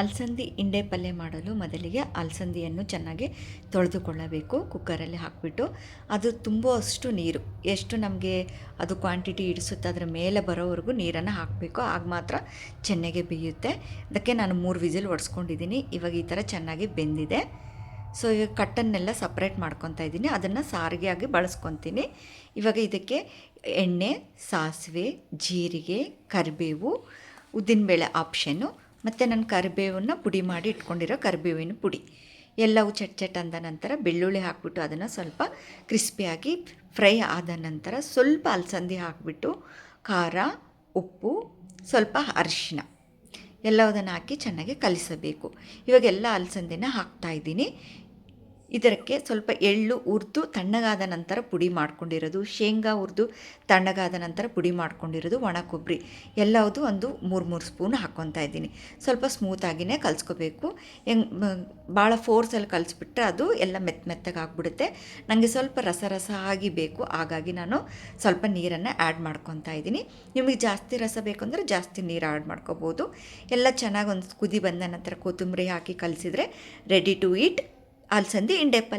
ಅಲಸಂದಿ ಇಂಡೆ ಪಲ್ಯ ಮಾಡಲು ಮೊದಲಿಗೆ ಅಲಸಂದಿಯನ್ನು ಚೆನ್ನಾಗಿ ತೊಳೆದುಕೊಳ್ಳಬೇಕು, ಕುಕ್ಕರಲ್ಲಿ ಹಾಕಿಬಿಟ್ಟು. ಅದು ತುಂಬುವಷ್ಟು ನೀರು. ಎಷ್ಟು ನಮಗೆ ಅದು ಕ್ವಾಂಟಿಟಿ ಇಡಿಸುತ್ತೆ, ಅದರ ಮೇಲೆ ಬರೋವರೆಗೂ ನೀರನ್ನು ಹಾಕಬೇಕು. ಆಗ ಮಾತ್ರ ಚೆನ್ನಾಗೆ ಬೇಯುತ್ತೆ. ಅದಕ್ಕೆ ನಾನು ಮೂರು ವಿಜಿಲ್ ಒಡ್ಸ್ಕೊಂಡಿದ್ದೀನಿ. ಇವಾಗ ಈ ಥರ ಚೆನ್ನಾಗಿ ಬೆಂದಿದೆ. ಸೊ ಇವಾಗ ಕಟ್ಟನ್ನೆಲ್ಲ ಸಪ್ರೇಟ್ ಮಾಡ್ಕೊತಾ ಇದ್ದೀನಿ. ಅದನ್ನು ಸಾರಿಗೆ ಆಗಿ ಬಳಸ್ಕೊತೀನಿ. ಇವಾಗ ಇದಕ್ಕೆ ಎಣ್ಣೆ, ಸಾಸಿವೆ, ಜೀರಿಗೆ, ಕರಿಬೇವು, ಉದ್ದಿನಬೇಳೆ ಆಪ್ಷನ್ನು ಮತ್ತು ನಾನು ಕರಿಬೇವನ್ನು ಪುಡಿ ಮಾಡಿ ಇಟ್ಕೊಂಡಿರೋ ಕರಿಬೇವಿನ ಪುಡಿ. ಎಲ್ಲವೂ ಚಟ್ ಚಟ್ ಅಂದ ನಂತರ ಬೆಳ್ಳುಳ್ಳಿ ಹಾಕಿಬಿಟ್ಟು ಅದನ್ನು ಸ್ವಲ್ಪ ಕ್ರಿಸ್ಪಿಯಾಗಿ ಫ್ರೈ ಆದ ನಂತರ ಸ್ವಲ್ಪ ಅಲಸಂದಿ ಹಾಕಿಬಿಟ್ಟು ಖಾರ, ಉಪ್ಪು, ಸ್ವಲ್ಪ ಅರಿಶಿನ ಎಲ್ಲವುದನ್ನು ಹಾಕಿ ಚೆನ್ನಾಗಿ ಕಲಿಸಬೇಕು. ಇವಾಗೆಲ್ಲ ಅಲಸಂದಿನ ಹಾಕ್ತಾ ಇದ್ದೀನಿ. ಇದಕ್ಕೆ ಸ್ವಲ್ಪ ಎಳ್ಳು ಹುರಿದು ತಣ್ಣಗಾದ ನಂತರ ಪುಡಿ ಮಾಡ್ಕೊಂಡಿರೋದು. ಶೇಂಗಾ ಉರಿದು ತಣ್ಣಗಾದ ನಂತರ ಪುಡಿ ಮಾಡ್ಕೊಂಡಿರೋದು ಒಣ ಕೊಬ್ಬರಿ ಎಲ್ಲವುದು ಒಂದು ಮೂರು ಮೂರು ಸ್ಪೂನ್ ಹಾಕ್ಕೊತಾ ಇದ್ದೀನಿ. ಸ್ವಲ್ಪ ಸ್ಮೂತಾಗಿಯೇ ಕಲಿಸ್ಕೋಬೇಕು. ಹೆಂಗ್ ಭಾಳ ಫೋರ್ಸಲ್ಲಿ ಕಲಿಸ್ಬಿಟ್ರೆ ಅದು ಎಲ್ಲ ಮೆತ್ತ ಮೆತ್ತಗೆ ಆಗ್ಬಿಡುತ್ತೆ. ನನಗೆ ಸ್ವಲ್ಪ ರಸ ರಸ ಆಗಿ ಬೇಕು. ಹಾಗಾಗಿ ನಾನು ಸ್ವಲ್ಪ ನೀರನ್ನು ಆ್ಯಡ್ ಮಾಡ್ಕೊತಾ ಇದ್ದೀನಿ. ನಿಮಗೆ ಜಾಸ್ತಿ ರಸ ಬೇಕಂದ್ರೆ ಜಾಸ್ತಿ ನೀರು ಆ್ಯಡ್ ಮಾಡ್ಕೋಬೋದು. ಎಲ್ಲ ಚೆನ್ನಾಗಿ ಒಂದು ಕುದಿ ಬಂದ ನಂತರ ಕೊತ್ತಂಬರಿ ಹಾಕಿ ಕಲಿಸಿದ್ರೆ ರೆಡಿ ಟು ಈಟ್ ಅಲಸಂದಿ ಇಂಡೆ ಪಲ್ಯ